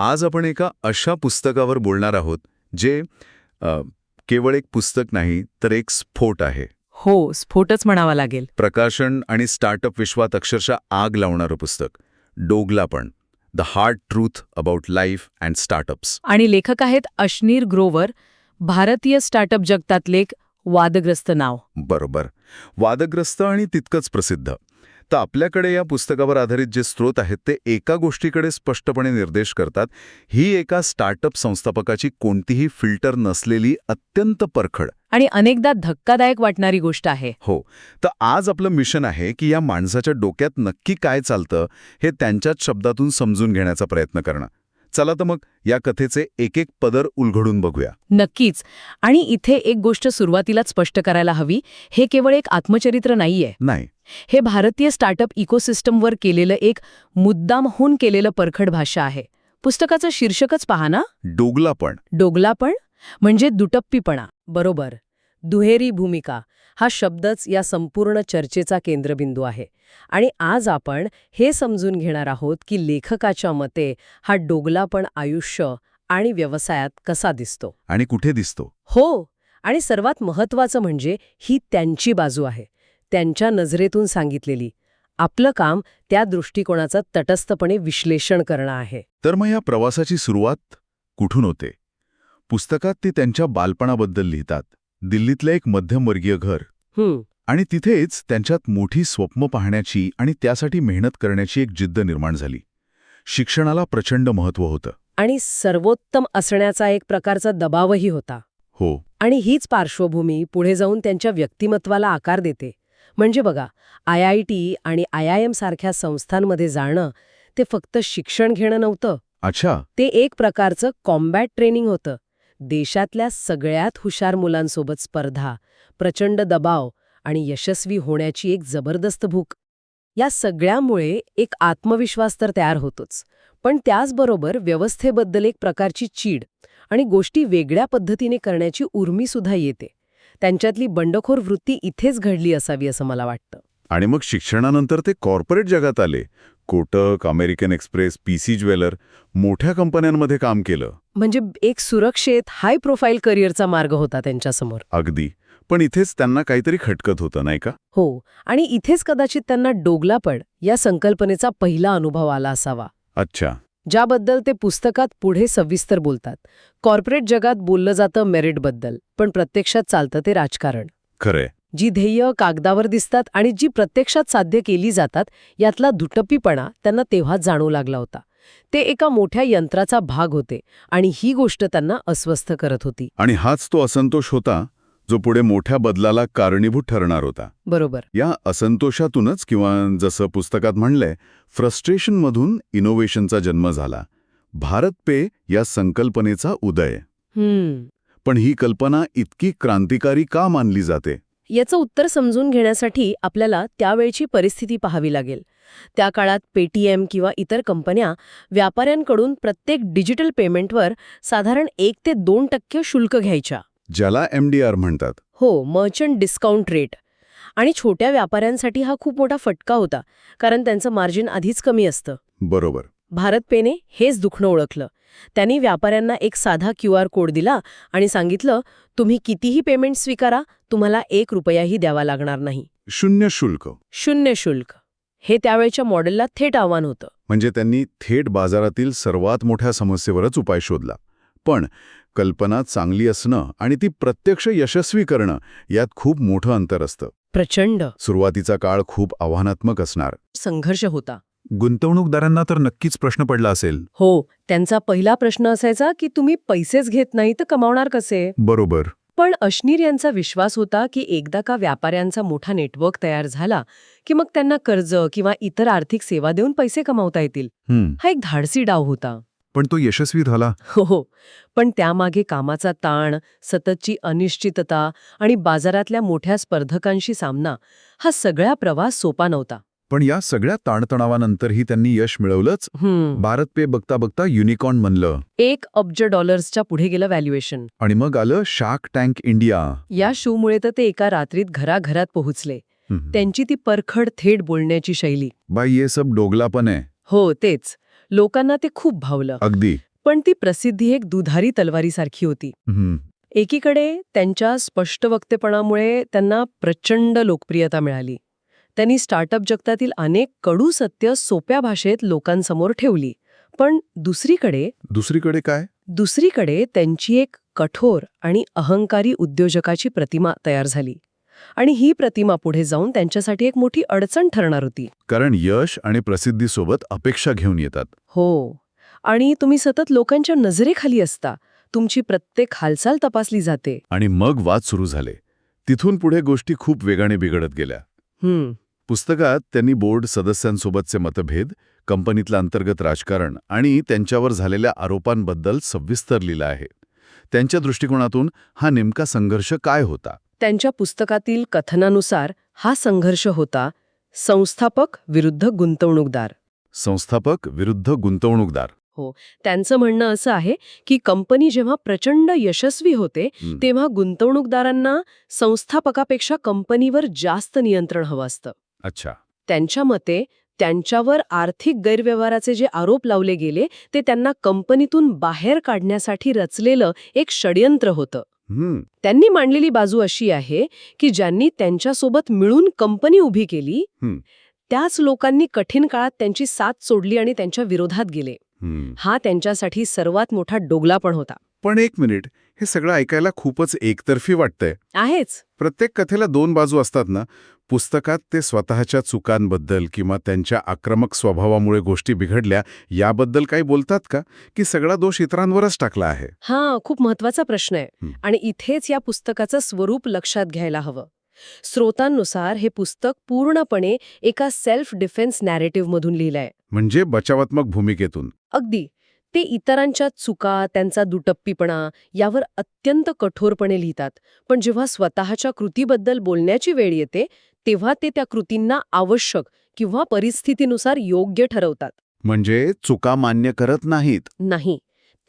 आज आपण एका अशा पुस्तकावर बोलणार आहोत जे केवळ एक पुस्तक नाही तर एक स्फोट आहे. हो स्फोटच म्हणावा लागेल. प्रकाशन आणि स्टार्टअप विश्वात अक्षरशः आग लावणारं पुस्तक. डोगला पण. The hard truth about life and startups आणि लेखक आहेत अश्नीर ग्रोवर भारतीय स्टार्टअप जगतातले एक वादग्रस्त नाव. बरोबर. वादग्रस्त आणि तितकंच प्रसिद्ध. तर आपल्याकडे या पुस्तकावर आधारित जे स्रोत आहेत ते एका गोष्टीकडे स्पष्टपणे निर्देश करतात. ही एका स्टार्टअप संस्थापकाची कोणतीही फिल्टर नसलेली अत्यंत परखड. आणि अनेकदा धक्कादायक वाटणारी गोष्ट आहे. हो. तर आज आपलं मिशन आहे की या माणसाच्या डोक्यात नक्की काय चालतं हे त्यांच्याच शब्दातून समजून घेण्याचा प्रयत्न करणं. चला तर मग या कथेचे एक एक पदर उलगडून बघूया. नक्कीच. आणि इथे एक गोष्ट सुरुवातीलाच स्पष्ट करायला हवी. हे केवळ एक आत्मचरित्र नाहीये. नाही. हे भारतीय स्टार्टअप इकोसिस्टमवर केलेलं एक मुद्दामहून केलेलं परखड भाषा आहे. पुस्तकाचं शीर्षकच पहा ना. डोगला पण डोगलापण म्हणजे दुटप्पीपणा. बरोबर. दुहेरी भूमिका. हा शब्दच या संपूर्ण चर्चेचा केंद्रबिंदू आहे. आणि आज आपण हे समजून घेणार आहोत की लेखकाच्या मते हा डोगलापण आयुष्य आणि व्यवसायात कसा दिसतो. आणि कुठे दिसतो? हो आणि सर्वात महत्वाचं म्हणजे ही त्यांची बाजू आहे. त्यांच्या नजरेतून सांगितलेली. आपलं काम त्या दृष्टिकोनाचं तटस्थपणे विश्लेषण करणं आहे. तर मग या प्रवासाची सुरुवात कुठून होते? पुस्तकात ते त्यांच्या बालपणाबद्दल लिहितात. दिल्लीतलं एक मध्यमवर्गीय घर. हं, आणि तिथेच त्यांच्यात मोठी स्वप्न पाहण्याची आणि त्यासाठी मेहनत करण्याची एक जिद्द निर्माण झाली. शिक्षणाला प्रचंड महत्त्व होतं. आणि सर्वोत्तम असण्याचा एक प्रकारचा दबावही होता. हो. आणि हीच पार्श्वभूमी पुढे जाऊन त्यांच्या व्यक्तिमत्वाला आकार देते. म्हणजे बघा आय आय टी आणि आय आय एम सारख्या संस्थांमध्ये जाणं ते फक्त शिक्षण घेणं नव्हतं. अच्छा. ते एक प्रकारचं कॉम्बॅट ट्रेनिंग होतं. देशातल्या सगळ्यात हुशार मुलांसोबत स्पर्धा प्रचंड दबाव आणि यशस्वी होण्याची एक जबरदस्त भूक. या सगळ्यामुळे एक आत्मविश्वास तर तयार होतोच पण त्याचबरोबर व्यवस्थेबद्दल एक प्रकारची चीड आणि गोष्टी वेगळ्या पद्धतीने करण्याची उर्मीसुद्धा येते. त्यांच्यातली बंडखोर वृत्ती इथेच घडली असावी असं मला वाटतं. आणि मग शिक्षणानंतर ते कॉर्पोरेट जगात आले. Kotak American Express PC jeweller मोठ्या कंपन्यांमध्ये काम केलं. म्हणजे एक सुरक्षित हाय प्रोफाईल करिअरचा मार्ग होता त्यांच्यासमोर. अगदी. पण इथेच त्यांना काहीतरी खटकत होतं नाही का? हो. आणि इथेच कदाचित त्यांना डोगलापड या संकल्पनेचा पहिला अनुभव आला असावा. अच्छा. ज्याबद्दल ते पुस्तकात पुढे सविस्तर बोलतात. कॉर्पोरेट जगात बोललं जातं मेरिटबद्दल पण प्रत्यक्षात चालतं ते राजकारण. खरंय. जी ध्येय कागदावर दिसतात आणि जी प्रत्यक्षात साध्य केली जातात यातला दुटप्पीपणा त्यांना तेव्हाच जाणवू लागला होता. ते एका मोठ्या यंत्राचा भाग होते आणि ही गोष्ट त्यांना अस्वस्थ करत होती. आणि हाच तो असंतोष होता जो पुढे मोठ्या बदलाला कारणीभूत ठरणार होता. बरोबर. या असंतोषातूनच किंवा जसं पुस्तकात म्हणलंय फ्रस्ट्रेशनमधून इनोव्हेशनचा जन्म झाला. भारत पे या संकल्पनेचा उदय. पण ही कल्पना इतकी क्रांतिकारी का मानली जाते? याचं उत्तर समजून घेण्यासाठी आपल्याला त्यावेळची परिस्थिती पाहावी लागेल. त्या काळात पेटीएम किंवा इतर कंपन्या व्यापाऱ्यांकडून प्रत्येक डिजिटल पेमेंटवर साधारण एक ते दोन टक्के शुल्क घ्यायच्या. ज्याला एमडीआर म्हणतात. हो मर्चंट डिस्काउंट रेट आणि छोट्या व्यापाऱ्यांसाठी हा खूप मोठा फटका होता कारण त्यांचं मार्जिन आधीच कमी असतं. बरोबर. भारत पेने हेच दुखणं ओळखलं. त्यांनी व्यापाऱ्यांना एक साधा क्यू आर कोड दिला आणि सांगितलं तुम्ही कितीही पेमेंट स्वीकारा तुम्हाला एक रुपयाही द्यावा लागणार नाही. शून्य शुल्क. शून्य शुल्क. हे त्यावेळच्या मॉडेलला थेट आव्हान होतं. म्हणजे त्यांनी थेट बाजारातील सर्वात मोठ्या समस्येवरच उपाय शोधला. पण कल्पना चांगली असणं आणि ती प्रत्यक्ष यशस्वी करणं यात खूप मोठं अंतर असतं. प्रचंड. सुरुवातीचा काळ खूप आव्हानात्मक असणार. संघर्ष होता. गुंतवणूकदारांना तर नक्कीच प्रश्न पडला असेल. हो त्यांचा पहिला प्रश्न असायचा की तुम्ही पैसेच घेत नाही तर कमावणार कसे? बरोबर. पण अश्नीर यांचा विश्वास होता की एकदा का व्यापाऱ्यांचा मोठा नेटवर्क तयार झाला की मग त्यांना कर्ज किंवा इतर आर्थिक सेवा देऊन पैसे कमावता येतील. हा एक धाडसी डाव होता. पण तो यशस्वी झाला. हो हो. पण त्यामागे कामाचा ताण सततची अनिश्चितता आणि बाजारातल्या मोठ्या स्पर्धकांशी सामना हा सगळा प्रवास सोपा नव्हता. पण या सगळ्या ताणतणावानंतरही त्यांनी यश मिळवलंच? भारत पे बघता बघता युनिकॉर्न म्हणलं. एक अब्ज डॉलर्सच्या पुढे गेलं व्हॅल्युएशन आणि मग आलं शार्क टँक इंडिया. या शोमुळे तर ते एका रात्रीत घराघरात पोहोचले. त्यांची ती परखड थेट बोलण्याची शैली. बाई ये सब डोगला पण आहे. हो तेच. लोकांना ते खूप भावलं. अगदी. पण ती प्रसिद्धी एक दुधारी तलवारीसारखी होती. हं, एकीकडे त्यांच्या स्पष्ट वक्तेपणामुळे त्यांना प्रचंड लोकप्रियता मिळाली. त्यांनी स्टार्टअप जगतातील अनेक कडू सत्य सोप्या भाषेत लोकांसमोर ठेवली. पण दुसरीकडे दुसरीकडे काय? दुसरीकडे त्यांची एक कठोर आणि अहंकारी उद्योजकाची प्रतिमा तयार झाली. आणि ही प्रतिमा पुढे जाऊन त्यांच्यासाठी एक मोठी अडचण ठरणार होती. कारण यश आणि प्रसिद्धीसोबत अपेक्षा घेऊन येतात. हो. आणि तुम्ही सतत लोकांच्या नजरेखाली असता. तुमची प्रत्येक हालचाल तपासली जाते. आणि मग वाद सुरू झाले. तिथून पुढे गोष्टी खूप वेगाने बिघडत गेल्या. हम्म. पुस्तकात त्यांनी बोर्ड सदस्यांसोबतचे मतभेद कंपनीतलं अंतर्गत राजकारण आणि त्यांच्यावर झालेल्या आरोपांबद्दल सविस्तर लिहिलं आहे. त्यांच्या दृष्टिकोनातून हा नेमका संघर्ष काय होता? त्यांच्या पुस्तकातील कथनानुसार हा संघर्ष होता संस्थापक विरुद्ध गुंतवणूकदार. संस्थापक विरुद्ध गुंतवणूकदार. त्यांचं म्हणणं असं आहे की कंपनी जेव्हा प्रचंड यशस्वी होते हं, तेव्हा गुंतवणूकदारांना संस्थापकापेक्षा कंपनीवर जास्त नियंत्रण हवं असतं. अच्छा. त्यांच्या मते त्यांच्यावर आर्थिक गैरव्यवहाराचे जे आरोप लावले गेले ते त्यांना कंपनीतून बाहेर काढण्यासाठी रचलेलं एक षडयंत्र होतं. त्यांनी मांडलेली बाजू अशी आहे की ज्यांनी त्यांच्यासोबत मिळून कंपनी उभी केली. त्याच लोकांनी कठीण काळात त्यांची साथ सोडली आणि त्यांच्या विरोधात गेले. हं. हा त्यांच्यासाठी सर्वात मोठा डोगला पण होता. पण एक मिनिट हे सगळं ऐकायला खूपच एकतर्फी वाटतंय. आहेच. प्रत्येक कथेला दोन बाजू असतात ना? पुस्तकात ते स्वतःच्या चुकांबद्दल किंवा त्यांच्या आक्रमक स्वभावामुळे गोष्टी बिघडल्या याबद्दल काही बोलतात का? की सगळा दोष इतरांवरच टाकला आहे? हा खूप महत्त्वाचा प्रश्न आहे. आणि इथेच या पुस्तकाचं स्वरूप लक्षात घ्यायला हवं. स्रोतांनुसार हे पुस्तक पूर्णपणे एका सेल्फ डिफेन्स नॅरेटिव्हमधून लिहिलंय. म्हणजे बचावात्मक भूमिकेतून. अगदी. ते इतरांच्या चुका त्यांचा दुटप्पीपणा यावर अत्यंत कठोरपणे लिहितात. पण जेव्हा स्वतःच्या कृतीबद्दल बोलण्याची वेळ येते तेव्हा ते त्या कृतींना आवश्यक किंवा परिस्थितीनुसार योग्य ठरवतात. म्हणजे चुका मान्य करत नाहीत. नाही.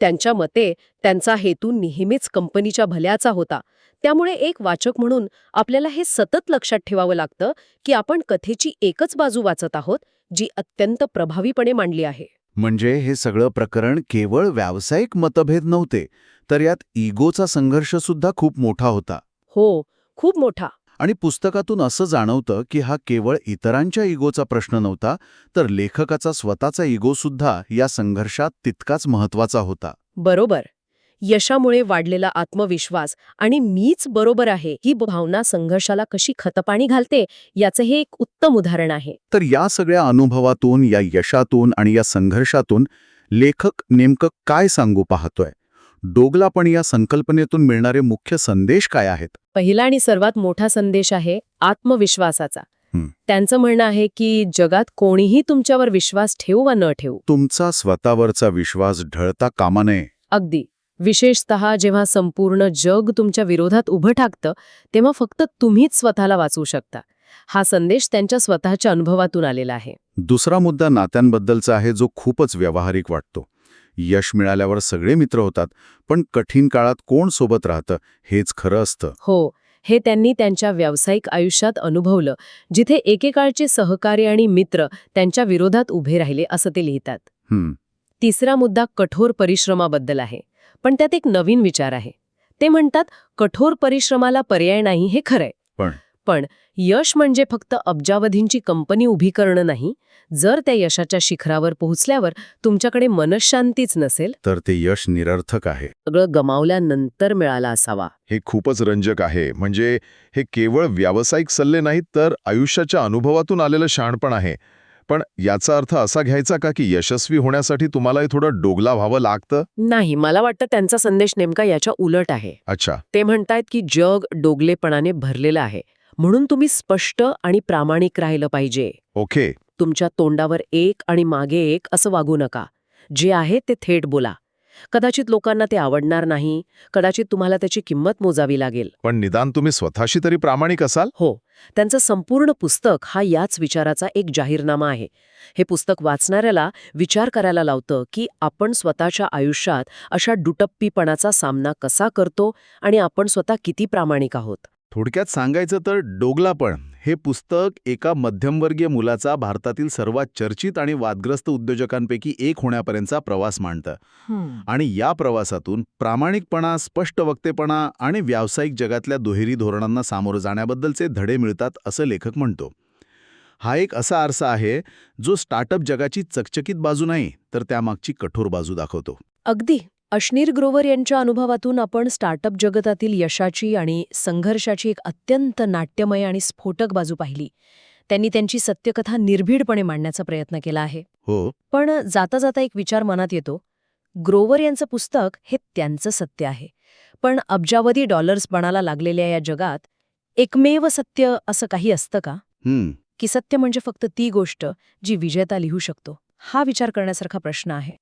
त्यांच्या मते त्यांचा हेतू नेहमीच कंपनीच्या भल्याचा होता. त्यामुळे एक वाचक म्हणून आपल्याला हे सतत लक्षात ठेवावं लागतं की आपण कथेची एकच बाजू वाचत आहोत जी अत्यंत प्रभावीपणे मांडली आहे. म्हणजे हे सगळं प्रकरण केवळ व्यावसायिक मतभेद नव्हते तर यात इगोचा संघर्ष सुद्धा खूप मोठा होता. हो खूप मोठा. आणि पुस्तकातून असं जाणवतं की हा केवळ इतरांच्या इगोचा प्रश्न नव्हता तर लेखकाचा स्वतःचा इगो सुद्धा या संघर्षात तितकाच महत्त्वाचा होता. बरोबर. यशामुळे वाढलेला आत्मविश्वास आणि मीच बरोबर आहे ही भावना संघर्षाला कशी खतपाणी घालते याचं हे एक उत्तम उदाहरण आहे. तर या सगळ्या अनुभवातून या यशातून आणि या संघर्षातून लेखक नेमकं काय सांगू पाहतोय? डोगलापण या संकल्पनेतून मिळणारे मुख्य संदेश काय आहेत? पहिला आणि सर्वात मोठा संदेश आहे आत्मविश्वासाचा. त्यांचं म्हणणं आहे की जगात कोणीही तुमच्यावर विश्वास ठेवू वा न ठेवू. तुमचा स्वतःवरचा विश्वास ढळता कामा नये. अगदी. विशेषत जेव्हा संपूर्ण जग तुमच्या विरोधात उभं टाकतं तेव्हा फक्त तुम्हीच स्वतःला वाचवू शकता. हा संदेश त्यांच्या स्वतःच्या अनुभवातून आलेला आहे. दुसरा मुद्दा नात्यांबद्दलचा आहे जो खूपच व्यावहारिक वाटतो. यश मिळाल्यावर सगळे मित्र होतात पण कठीण काळात कोण सोबत राहतं हेच खरं असतं. हो हे त्यांनी त्यांच्या व्यावसायिक आयुष्यात अनुभवलं जिथे एकेकाळचे सहकारी आणि मित्र त्यांच्या विरोधात उभे राहिले असं ते लिहितात. तिसरा मुद्दा कठोर परिश्रमाबद्दल आहे पण त्यात एक नवीन विचार आहे. ते म्हणतात कठोर परिश्रमाला पर्याय नाही हे खरंय. पण? पण यश म्हणजे फक्त अब्जावधींची कंपनी उभी करणं नाही. जर त्या यशाच्या शिखरावर पोहोचल्यावर तुमच्याकडे मनशांतीच नसेल? तर ते यश निरर्थक आहे. सगळं गमावल्यानंतर मिळाला असावा. हे खूपच रंजक आहे. म्हणजे हे केवळ व्यावसायिक सल्ले नाहीत तर आयुष्याच्या अनुभवातून आलेलं शहाणपण आहे. पण याचा अर्थ असा घ्यायचा का की यशस्वी होण्यासाठी तुम्हाला थोडं डोगला व्हावं लागतं? नाही मला वाटतं त्यांचा संदेश नेमका याच्या उलट आहे. अच्छा. ते म्हणतायत की जग डोगलेपणाने भरलेलं आहे. म्हणून तुम्ही स्पष्ट आणि प्रामाणिक राहिलं पाहिजे. ओके. तुमच्या तोंडावर एक आणि मागे एक असं वागू नका. जे आहे ते थेट बोला. कदाचित लोकांना ते आवडणार नाही कदाचित तुम्हाला त्याची किंमत मोजावी लागेल. पण निदान तुम्ही स्वतःशी तरी प्रामाणिक असाल? हो. त्यांचं संपूर्ण पुस्तक हा याच विचाराचा एक जाहीरनामा आहे. हे पुस्तक वाचणाऱ्याला विचार करायला लावतं की आपण स्वतःच्या आयुष्यात अशा दुटप्पीपणाचा सामना कसा करतो आणि आपण स्वतः किती प्रामाणिक आहोत. थोडक्यात सांगायचं तर डोगलापण हे पुस्तक एका मध्यमवर्गीय मुलाचा भारतातील सर्वात चर्चित आणि वादग्रस्त उद्योजकांपैकी एक होण्यापर्यंतचा प्रवास मांडतं. आणि या प्रवासातून प्रामाणिकपणा स्पष्ट वक्तेपणा आणि व्यावसायिक जगातल्या दुहेरी धोरणांना सामोरं जाण्याबद्दलचे धडे मिळतात असं लेखक म्हणतो. हा एक असा आरसा आहे जो स्टार्टअप जगाची चकचकीत बाजू नाही तर त्यामागची कठोर बाजू दाखवतो. अगदी. अश्नीर ग्रोवर यांच्या अनुभवातून आपण स्टार्टअप जगतातील यशाची आणि संघर्षाची एक अत्यंत नाट्यमय आणि स्फोटक बाजू पाहिली. त्यांनी त्यांची सत्यकथा निर्भीडपणे मांडण्याचा प्रयत्न केला आहे. हो. पण जाता जाता एक विचार मनात येतो ग्रोवर यांचं पुस्तक हे त्यांचं सत्य आहे. पण अब्जावधी डॉलर्स बनाला लागलेल्या या जगात एकमेव सत्य असं काही असतं का? की सत्य म्हणजे फक्त ती गोष्ट जी विजेता लिहू शकतो? हा विचार करण्यासारखा प्रश्न आहे.